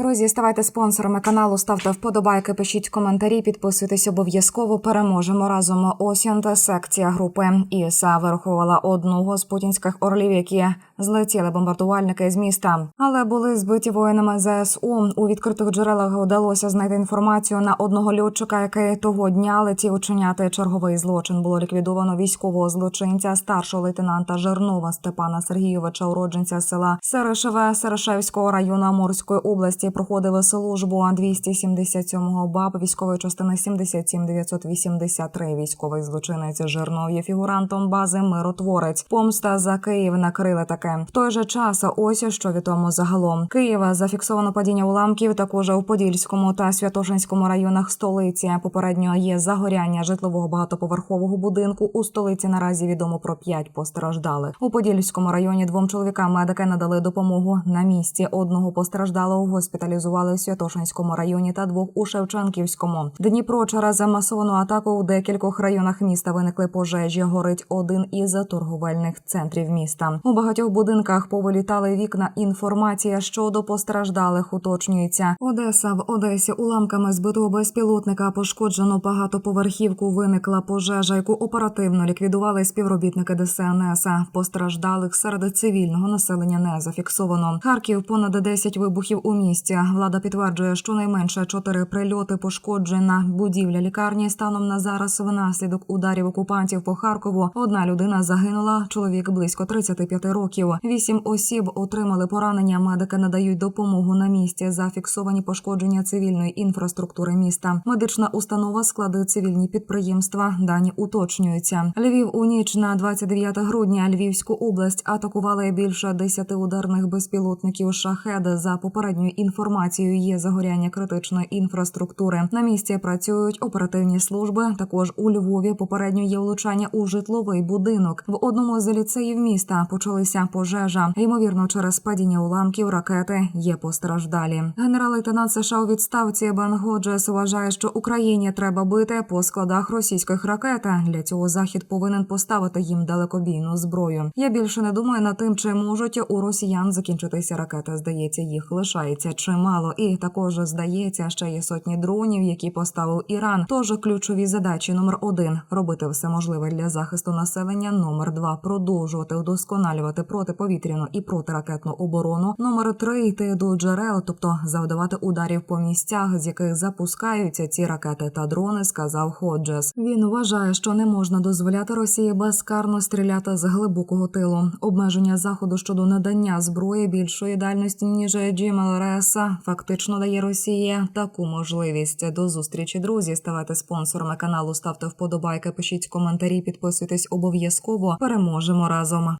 Друзі, ставайте спонсорами каналу, ставте вподобайки, пишіть коментарі, підписуйтесь обов'язково. Переможемо разом. Осінт секція групи ІСА вирахувала одного з путінських орлів, які злетіли бомбардувальники з міста, але були збиті воїнами ЗСУ. У відкритих джерелах вдалося знайти інформацію на одного льотчика, який того дня летів учиняти черговий злочин. Було ліквідовано військового злочинця старшого лейтенанта Жернова Степана Сергійовича, уродженця села Серешеве Серешевського району Амурської області. Проходив службу 277-го БАБ військової частини 77983. Військовий злочинець Жернов є фігурантом бази Миротворець. Помста за Київ накрили таке. В той же час ось що відомо загалом. Києва зафіксовано падіння уламків також у Подільському та Святошинському районах столиці. Попередньо є загоряння житлового багатоповерхового будинку. У столиці наразі відомо про п'ять постраждалих. У Подільському районі двом чоловікам медики надали допомогу на місці. Одного постраждалого госпіталізували в Святошинському районі та двох у Шевченківському. Дніпро через масовану атаку у декількох районах міста виникли пожежі. Горить один із торговельних центрів міста. У багатьох будинках повилітали вікна. Інформація щодо постраждалих уточнюється. Одеса в Одесі уламками збитого безпілотника пошкоджено багатоповерхівку. Виникла пожежа, яку оперативно ліквідували співробітники ДСНС. Постраждалих серед цивільного населення не зафіксовано. Харків понад 10 вибухів у місті. Влада підтверджує, що найменше чотири прильоти пошкоджена будівля лікарні. Станом на зараз внаслідок ударів окупантів по Харкову одна людина загинула. Чоловік близько 35 років. Вісім осіб отримали поранення. Медики надають допомогу на місці. Зафіксовані пошкодження цивільної інфраструктури міста. Медична установа склади цивільні підприємства. Дані уточнюються. Львів у ніч на 29 грудня Львівську область атакували більше 10 ударних безпілотників шахед. За попередньою інформацією є загоряння критичної інфраструктури. На місці працюють оперативні служби. Також у Львові попередньо є влучання у житловий будинок. В одному з ліцеїв міста почалися пожежа. Ймовірно, через падіння уламків ракети є постраждалі. Генерал-лейтенант США у відставці Бен Годжес вважає, що Україні треба бити по складах російських ракет. Для цього захід повинен поставити їм далекобійну зброю. Я більше не думаю над тим, чи можуть у росіян закінчитися ракети. Здається, їх лишається чимало, і також здається, ще є сотні дронів, які поставив Іран. Тож ключові задачі номер один робити все можливе для захисту населення. Номер два продовжувати удосконалювати протиповітряну і протиракетну оборону. Номер три йти до джерел, тобто завдавати ударів по місцях, з яких запускаються ці ракети та дрони. Сказав Ходжес. Він вважає, що не можна дозволяти Росії безкарно стріляти з глибокого тилу. Обмеження заходу щодо надання зброї більшої дальності ніж Джімалреса фактично дає Росії таку можливість. До зустрічі, друзі. Ставайте спонсорами каналу, ставте вподобайки, пишіть коментарі, підписуйтесь обов'язково. Переможемо разом.